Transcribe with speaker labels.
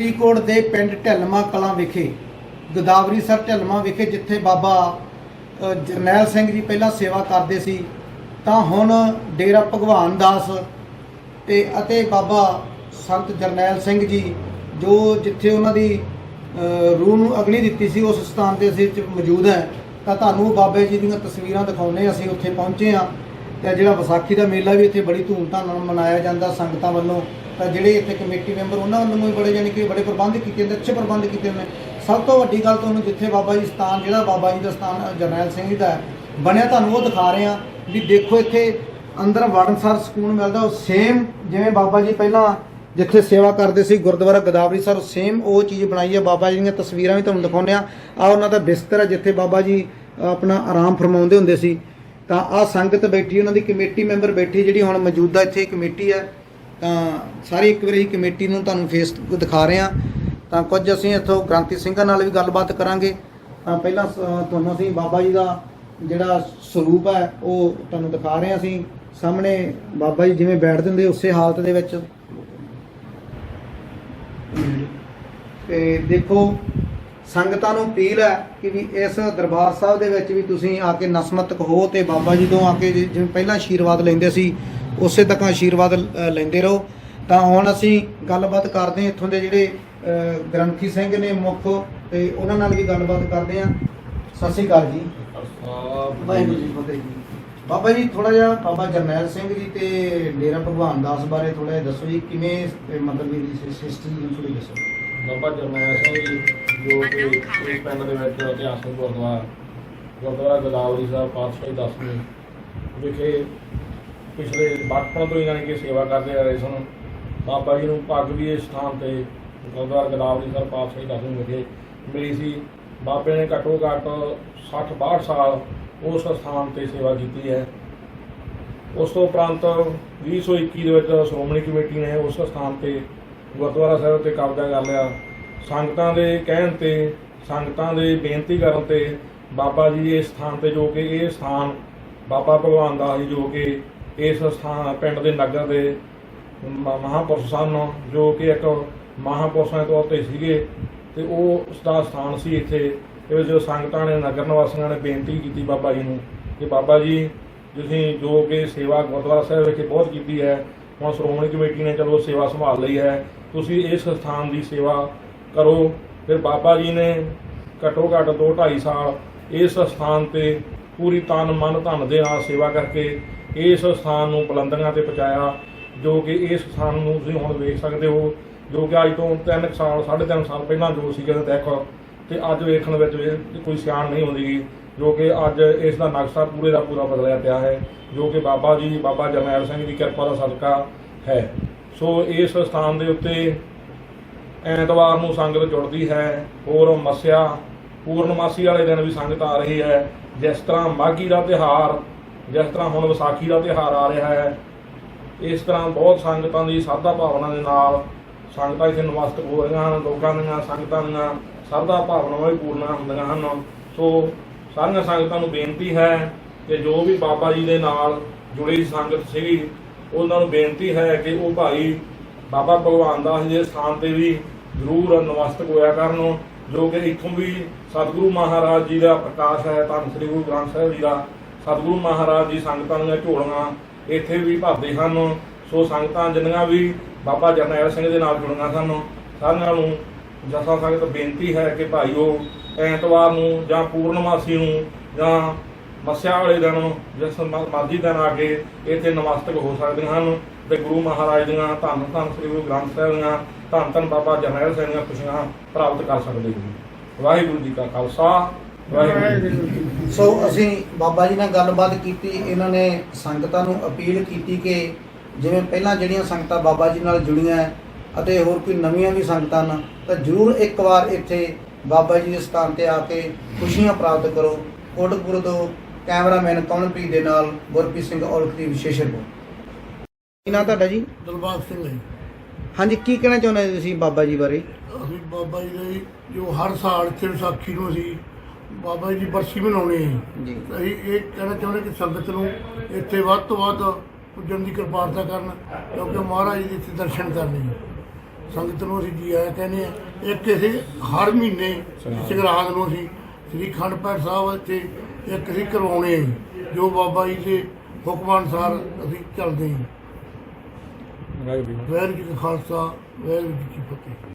Speaker 1: ਫਰੀਦਕੋਟ ਦੇ ਪਿੰਡ ਢਿਲਮਾ ਕਲਾਂ ਵਿਖੇ ਗੋਦਾਵਰੀ ਸਰ ਢਿਲਮਾ ਵਿਖੇ ਜਿੱਥੇ ਬਾਬਾ ਜਰਨੈਲ ਸਿੰਘ ਜੀ ਪਹਿਲਾਂ ਸੇਵਾ ਕਰਦੇ ਸੀ, ਤਾਂ ਹੁਣ ਡੇਰਾ ਭਗਵਾਨ ਦਾਸ ਤੇ ਅਤੇ ਬਾਬਾ ਸੰਤ ਜਰਨੈਲ ਸਿੰਘ ਜੀ, ਜੋ ਜਿੱਥੇ ਉਹਨਾਂ ਦੀ ਰੂਹ ਨੂੰ ਅਗਨੀ ਦਿੱਤੀ ਸੀ, ਉਸ ਸਥਾਨ ਤੇ ਅਸੀਂ ਮੌਜੂਦ ਹੈ, ਤਾਂ ਤੁਹਾਨੂੰ ਉਹ ਬਾਬੇ ਜੀ ਦੀਆਂ ਤਸਵੀਰਾਂ ਦਿਖਾਉਣੇ ਅਸੀਂ ਉੱਥੇ ਪਹੁੰਚੇ ਆ ਤੇ ਜਿਹੜਾ ਵਿਸਾਖੀ ਦਾ ਮੇਲਾ ਵੀ ਇੱਥੇ ਬੜੀ ਧੂਮਧਾਮ ਨਾਲ ਮਨਾਇਆ ਜਾਂਦਾ ਸੰਗਤਾਂ ਵੱਲੋਂ। ਤਾਂ ਜਿਹੜੇ ਇੱਥੇ ਕਮੇਟੀ ਮੈਂਬਰ ਉਹਨਾਂ ਵੱਲੋਂ ਵੀ ਬੜੇ ਜਾਣੀ ਕਿ ਬੜੇ ਪ੍ਰਬੰਧ ਕੀਤੇ ਨੇ ਅੱਛੇ ਪ੍ਰਬੰਧ ਕੀਤੇ ਨੇ ਸਭ ਤੋਂ ਵੱਡੀ ਗੱਲ ਤੁਹਾਨੂੰ ਜਿੱਥੇ ਬਾਬਾ ਜੀ ਸਥਾਨ ਜਿਹੜਾ ਬਾਬਾ ਜੀ ਦਾ ਸਥਾਨ ਜਰਨੈਲ ਸਿੰਘ ਜੀ ਦਾ ਹੈ, ਬਣਿਆ ਤੁਹਾਨੂੰ ਉਹ ਦਿਖਾ ਰਹੇ ਆ ਵੀ ਦੇਖੋ ਇੱਥੇ ਅੰਦਰ ਵੜਨਸਰ ਸਕੂਨ ਮਿਲਦਾ ਉਹ ਸੇਮ ਜਿਵੇਂ ਬਾਬਾ ਜੀ ਪਹਿਲਾਂ ਜਿੱਥੇ ਸੇਵਾ ਕਰਦੇ ਸੀ ਗੁਰਦੁਆਰਾ ਗਦਾਵਰੀ ਸਰ ਸੇਮ ਉਹ ਚੀਜ਼ ਬਣਾਈ ਹੈ। ਬਾਬਾ ਜੀ ਦੀਆਂ ਤਸਵੀਰਾਂ ਵੀ ਤੁਹਾਨੂੰ ਦਿਖਾਉਂਦੇ ਆ ਆ ਉਹਨਾਂ ਦਾ ਬਿਸਤਰ ਹੈ ਜਿੱਥੇ ਬਾਬਾ ਜੀ ਆਪਣਾ ਆਰਾਮ ਫਰਮਾਉਂਦੇ ਹੁੰਦੇ ਸੀ। ਤਾਂ ਆ ਸੰਗਤ ਬੈਠੀ ਉਹਨਾਂ ਦੀ ਕਮੇਟੀ ਮੈਂਬਰ ਬੈਠੀ ਜਿਹੜੀ ਹੁਣ ਮੌਜੂਦਾ ਇੱਥੇ ਕਮੇਟੀ ਹੈ ਤਾਂ ਸਾਰੀ ਇੱਕ ਵਾਰੀ ਕਮੇਟੀ ਨੂੰ ਤੁਹਾਨੂੰ ਫੇਸ ਦਿਖਾ ਰਹੇ ਹਾਂ। ਤਾਂ ਕੁਝ ਅਸੀਂ ਇੱਥੋਂ ਗ੍ਰਾਂਤੀ ਸਿੰਘਾਂ ਨਾਲ ਵੀ ਗੱਲਬਾਤ ਕਰਾਂਗੇ। ਤਾਂ ਪਹਿਲਾਂ ਸ- ਤੁਹਾਨੂੰ ਅਸੀਂ ਬਾਬਾ ਜੀ ਦਾ ਜਿਹੜਾ ਸਰੂਪ ਹੈ, ਉਹ ਤੁਹਾਨੂੰ ਦਿਖਾ ਰਹੇ ਹਾਂ ਅਸੀਂ। ਸਾਹਮਣੇ ਬਾਬਾ ਜੀ ਜਿਵੇਂ ਬੈਠਦੇ ਹੁੰਦੇ ਉਸੇ ਹਾਲਤ ਦੇ ਵਿੱਚ। ਤੇ ਦੇਖੋ, ਸੰਗਤਾਂ ਨੂੰ ਅਪੀਲ ਹੈ ਕਿ ਵੀ ਇਸ ਦਰਬਾਰ ਸਾਹਿਬ ਦੇ ਵਿੱਚ ਵੀ ਤੁਸੀਂ ਆ ਕੇ ਨਸਮਤਕ ਹੋ ਤੇ ਬਾਬਾ ਜੀ ਤੋਂ ਆ ਕੇ ਜਿ- ਜਿਵੇਂ ਪਹਿਲਾਂ ਆਸ਼ੀਰਵਾਦ ਲੈਂਦੇ ਸੀ ਉਸੇ ਤੱਕ ਆਸ਼ੀਰਵਾਦ ਲੈਂਦੇ ਰਹੋ। ਤਾਂ ਹੁਣ ਅਸੀਂ ਗੱਲਬਾਤ ਕਰਦੇ ਹਾਂ ਇੱਥੋਂ ਦੇ ਜਿਹੜੇ ਗ੍ਰੰਥੀ ਸਿੰਘ ਨੇ ਮੁੱਖ ਤੇ ਉਹਨਾਂ ਨਾਲ ਵੀ ਗੱਲਬਾਤ ਕਰਦੇ ਹਾਂ। ਸਤਿ ਸ਼੍ਰੀ ਅਕਾਲ ਜੀ। ਵਾਹਿਗੁਰੂ ਜੀ ਕੀ ਫਤਿਹ ਜੀ। ਬਾਬਾ ਜੀ ਥੋੜਾ ਜਿਹਾ ਬਾਬਾ ਜਰਨੈਲ ਸਿੰਘ ਜੀ ਤੇ ਡੇਰਾ ਭਗਵਾਨ ਦਾਸ ਬਾਰੇ ਥੋੜਾ ਜਿਹਾ ਦੱਸੋ ਜੀ ਕਿਵੇਂ ਮਤਲਬ ਵੀ ਹਿਸਟਰੀ ਨੂੰ ਥੋੜੀ ਦੱਸੋ।
Speaker 2: ਬਾਬਾ ਜਰਨੈਲ ਸਿੰਘ ਜੀ ਜੋ ਕਿ ਇਸ ਪਿੰਡ ਦੇ ਵਿੱਚ ਇਤਿਹਾਸਕ ਗੁਰਦੁਆਰਾ ਗੁਰਦੁਆਰਾ ਗੋਦਾਵਰੀ ਸਾਹਿਬ ਪਾਤਸ਼ਾਹੀ ਦਸਵੀਂ ਵਿਖੇ ਪਿਛਲੇ ਬਚਪਨ ਤੋਂ ਹੀ ਜਾਣੀ ਕਿ ਸੇਵਾ ਕਰਦੇ ਆ ਰਹੇ ਸਨ। ਬਾਬਾ ਜੀ ਨੂੰ ਪੱਗ ਵੀ ਇਸ ਸਥਾਨ ਤੇ ਗੁਰਦੁਆਰਾ ਗੋਦਾਵਰੀ ਸਰ ਪਾਤਸ਼ਾਹੀ ਦਸਵੀਂ ਵਿਖੇ ਮਿਲੀ। ਸੀ। ਬਾਬੇ ਨੇ ਘੱਟੋ ਘੱਟ 60 62 ਸਾਲ ਉਸ ਸਥਾਨ ਤੇ ਸੇਵਾ ਕੀਤੀ ਹੈ। ਉਸ ਤੋਂ ਉਪਰੰਤ 2021 ਦੇ ਵਿੱਚ ਸ਼੍ਰੋਮਣੀ ਕਮੇਟੀ ਨੇ ਉਸ ਸਥਾਨ ਤੇ ਗੁਰਦੁਆਰਾ ਸਾਹਿਬ ਤੇ ਕਬਜ਼ਾ ਕਰ ਲਿਆ। ਸੰਗਤਾਂ ਦੇ ਕਹਿਣ ਤੇ, ਸੰਗਤਾਂ ਦੇ ਬੇਨਤੀ ਕਰਨ ਤੇ ਬਾਬਾ ਜੀ ਇਸ ਸਥਾਨ ਤੇ ਜੋ ਕਿ ਇਹ ਸਥਾਨ ਬਾਬਾ ਭਗਵਾਨ ਦਾਸ ਜੀ ਜੋ ਕਿ ਇਸ ਸਥਾਨ, ਪਿੰਡ ਦੇ ਨਗਰ ਦੇ ਮ- ਮਹਾਂਪੁਰਸ਼ ਸਨ, ਜੋ ਕਿ ਇੱਕ ਮਹਾਂਪੁਰਸ਼ਾਂ ਦੇ ਤੌਰ ਤੇ ਸੀਗੇ। ਤੇ ਉਹ ਉਸ ਦਾ ਸਥਾਨ ਸੀ ਇੱਥੇ। ਤੇ ਜੋ ਸੰਗਤਾਂ ਨੇ, ਨਗਰ ਨਿਵਾਸੀਆਂ ਨੇ ਬੇਨਤੀ ਕੀਤੀ ਬਾਬਾ ਜੀ ਨੂੰ ਕਿ ਬਾਬਾ ਜੀ, ਤੁਸੀਂ ਜੋ ਕਿ ਸੇਵਾ ਗੁਰਦੁਆਰਾ ਸਾਹਿਬ ਵਿਖੇ ਬਹੁਤ ਕੀਤੀ ਹੈ, ਹੁਣ ਸ਼੍ਰੋਮਣੀ ਕਮੇਟੀ ਨੇ ਚਲੋ ਸੇਵਾ ਸੰਭਾਲ ਲਈ ਹੈ, ਤੁਸੀਂ ਇਸ ਸਥਾਨ ਦੀ ਸੇਵਾ ਕਰੋ। ਫਿਰ ਬਾਬਾ ਜੀ ਨੇ ਘੱਟੋ ਘੱਟ 2 2.5 ਸਾਲ ਇਸ ਸਥਾਨ ਤੇ ਪੂਰੀ ਤਨ ਮਨ ਧਨ ਦੇ ਨਾਲ ਸੇਵਾ ਕਰਕੇ ਇਸ ਸਥਾਨ ਨੂੰ ਬੁਲੰਦੀਆਂ ਤੇ ਪਹੁੰਚਾਇਆ, ਜੋ ਕਿ ਇਸ ਸਥਾਨ ਨੂੰ ਤੁਸੀਂ ਹੁਣ ਵੇਖ ਸਕਦੇ ਹੋ, ਜੋ ਕਿ ਅੱਜ ਤੋਂ 3 ਸਾਲ 3.5 ਸਾਲ ਪਹਿਲਾਂ ਜੋ ਸੀਗਾ ਦੇਖ ਤੇ ਅੱਜ ਵੇਖਣ ਵਿੱਚ ਕੋਈ ਸਿਆਣ ਨਹੀਂ ਹੁੰਦੀ ਜੋ ਕਿ ਅੱਜ ਇਸ ਦਾ ਨਕਸ਼ਾ ਪੂਰੇ ਦਾ ਪੂਰਾ ਬਦਲਿਆ ਪਿਆ ਹੈ, ਜੋ ਕਿ ਬਾਬਾ ਜੀ, ਬਾਬਾ ਜਰਨੈਲ ਸਿੰਘ ਦੀ ਕਿਰਪਾ ਦਾ ਸਦਕਾ ਹੈ। ਸੋ ਇਸ ਸਥਾਨ ਦੇ ਉੱਤੇ ਐਤਵਾਰ ਨੂੰ ਸੰਗਤ ਜੁੜਦੀ ਹੈ, ਹੋਰ ਮੱਸਿਆ, ਪੂਰਨਮਾਸੀ ਵਾਲੇ ਦਿਨ ਵੀ ਸੰਗਤ ਆ ਰਹੀ ਹੈ, ਜਿਸ ਤਰ੍ਹਾਂ ਮਾਘੀ ਦਾ ਤਿਹਾਰ ਜਿਸ ਤਰ੍ਹਾਂ ਹੁਣ ਵਿਸਾਖੀ ਦਾ ਤਿਹਾਰ ਆ ਰਿਹਾ ਹੈ, ਇਸ ਤਰ੍ਹਾਂ ਬਹੁਤ ਸੰਗਤਾਂ ਦੀ ਸਰਦਾ ਭਾਵਨਾ ਦੇ ਨਾਲ ਸੰਗਤਾਂ ਇੱਥੇ ਨਮਸਤਕ ਹੋ ਰਹੀਆਂ ਹਨ, ਲੋਕਾਂ ਦੀਆਂ ਸੰਗਤਾਂ ਦੀਆਂ ਸਰਦਾ ਭਾਵਨਾਵਾਂ ਵੀ ਪੂਰਨਾਂ ਹੁੰਦੀਆਂ ਹਨ। ਸੋ ਸਾਰੀਆਂ ਸੰਗਤਾਂ ਨੂੰ ਬੇਨਤੀ ਹੈ ਕਿ ਜੋ ਵੀ ਬਾਬਾ ਜੀ ਦੇ ਨਾਲ ਜੁੜੀ ਸੰਗਤ ਸੀਗੀ, ਉਹਨਾਂ ਨੂੰ ਬੇਨਤੀ ਹੈ ਕਿ ਉਹ ਭਾਈ ਬਾਬਾ ਭਗਵਾਨ ਦਾਸ ਜੀ ਦੇ ਸਥਾਨ ਤੇ ਵੀ ਜ਼ਰੂਰ ਨਮਸਤਕ ਹੋਇਆ ਕਰਨ, ਜੋ ਕਿ ਇੱਥੋਂ ਵੀ ਸਤਿਗੁਰੂ ਮਹਾਰਾਜ ਜੀ ਦਾ ਪ੍ਰਕਾਸ਼ ਹੈ, ਧੰਨ ਸ੍ਰੀ ਗੁਰੂ ਗ੍ਰੰਥ ਸਾਹਿਬ ਜੀ ਦਾ। ਸਤਿਗੁਰੂ ਮਹਾਰਾਜ ਦੀ ਸੰਗਤਾਂ ਦੀਆਂ ਝੋਲੀਆਂ ਇੱਥੇ ਵੀ ਭਰਦੇ ਹਨ। ਸੋ ਸੰਗਤਾਂ ਜਿੰਨੀਆਂ ਵੀ ਬਾਬਾ ਜਰਨੈਲ ਸਿੰਘ ਦੇ ਨਾਲ ਜੁੜੀਆਂ ਸਨ, ਸਾਰਿਆਂ ਨੂੰ ਜਥਾ ਸੰਗਤ ਬੇਨਤੀ ਹੈ ਕਿ ਭਾਈਓ, ਐਤਵਾਰ ਨੂੰ ਜਾਂ ਪੂਰਨਮਾਸੀ ਨੂੰ ਜਾਂ ਮੱਸਿਆ ਵਾਲੇ ਦਿਨ, ਜਿਸ ਮਰਜ਼ੀ ਦਿਨ ਆ ਕੇ ਇੱਥੇ ਨਮਸਤਕ ਹੋ ਸਕਦੇ ਹਨ। ਤੇ ਗੁਰੂ ਮਹਾਰਾਜ ਦੀਆਂ ਧੰਨ ਧੰਨ ਸ੍ਰੀ ਗੁਰੂ ਗ੍ਰੰਥ ਸਾਹਿਬ ਦੀਆਂ ਧੰਨ ਧੰਨ ਬਾਬਾ ਜਰਨੈਲ ਸਿੰਘ ਦੀਆਂ ਖੁਸ਼ੀਆਂ ਪ੍ਰਾਪਤ ਕਰ ਸਕਦੇ ਹੋ। ਵਾਹਿਗੁਰੂ ਜੀ ਕਾ ਖਾਲਸਾ
Speaker 1: ਸੋ ਅਸੀਂ ਬਾਬਾ ਜੀ ਨਾਲ ਗੱਲਬਾਤ ਕੀਤੀ ਇਹਨਾਂ ਨੇ ਸੰਗਤਾਂ ਨੂੰ ਅਪੀਲ ਕੀਤੀ ਕਿ ਜਿਵੇਂ ਪਹਿਲਾਂ ਜਿਹੜੀਆਂ ਸੰਗਤਾਂ ਬਾਬਾ ਜੀ ਨਾਲ ਜੁੜੀਆਂ ਹੈ ਅਤੇ ਹੋਰ ਕੋਈ ਨਵੀਆਂ ਵੀ ਸੰਗਤਾਂ ਹਨ ਤਾਂ ਜਰੂਰ ਇੱਕ ਵਾਰ ਇੱਥੇ ਬਾਬਾ ਜੀ ਦੇ ਸਥਾਨ ਤੇ ਆ ਕੇ ਖੁਸ਼ੀਆਂ ਪ੍ਰਾਪਤ ਕਰੋ। ਕੋਟਕਪੁਰ ਤੋਂ ਕੈਮਰਾਮੈਨ ਕਮਲਪ੍ਰੀਤ ਦੇ ਨਾਲ ਗੁਰਪ੍ਰੀਤ ਸਿੰਘ ਔਲਖ ਦੀ ਵਿਸ਼ੇਸ਼ ਰਿਪੋਰਟ। ਕੀ ਤੁਹਾਡਾ ਜੀ?
Speaker 3: ਦਲਬਾਗ ਸਿੰਘ ਹੈ
Speaker 1: ਹਾਂਜੀ ਕੀ ਕਹਿਣਾ ਚਾਹੁੰਦੇ ਤੁਸੀਂ ਬਾਬਾ ਜੀ ਬਾਰੇ?
Speaker 3: ਅਸੀਂ ਬਾਬਾ ਜੀ ਦੇ ਜੋ ਹਰ ਸਾਲ ਇੱਥੇ ਵਿਸਾਖੀ ਨੂੰ ਅਸੀਂ ਬਾਬਾ ਜੀ ਦੀ ਬਰਸੀ ਮਨਾਉਣੇ ਹਾਂ
Speaker 1: ਜੀ
Speaker 3: ਅਸੀਂ ਇਹ ਕਹਿਣਾ ਚਾਹੁੰਦੇ ਕਿ ਸੰਗਤ ਨੂੰ ਇੱਥੇ ਵੱਧ ਤੋਂ ਵੱਧ ਪੁੱਜਣ ਦੀ ਕਿਰਪਾਲਤਾ ਕਰਨ ਕਿਉਂਕਿ ਮਹਾਰਾਜ ਜੀ ਦੇ ਇੱਥੇ ਦਰਸ਼ਨ ਕਰਨੇ ਹੈ। ਸੰਗਤ ਨੂੰ ਅਸੀਂ ਜੀ ਆਇਆਂ ਕਹਿੰਦੇ ਆ ਇੱਕ ਅਸੀਂ ਹਰ ਮਹੀਨੇ ਸੰਗਰਾਂਦ ਨੂੰ ਅਸੀਂ ਸ੍ਰੀ ਅਖੰਡ ਪਾਠ ਸਾਹਿਬ ਇੱਥੇ ਇੱਕ ਅਸੀਂ ਕਰਵਾਉਣੇ ਆ ਜੋ ਬਾਬਾ ਜੀ ਦੇ ਹੁਕਮ ਅਨੁਸਾਰ ਅਸੀਂ ਚੱਲਦੇ ਹਾਂ
Speaker 2: ਵਾਹਿਗੁਰੂ ਜੀ।
Speaker 3: ਵਾਹਿਗੁਰੂ ਜੀ ਕਾ ਖਾਲਸਾ ਵਾਹਿਗੁਰੂ ਜੀ ਕੀ ਫਤਿਹ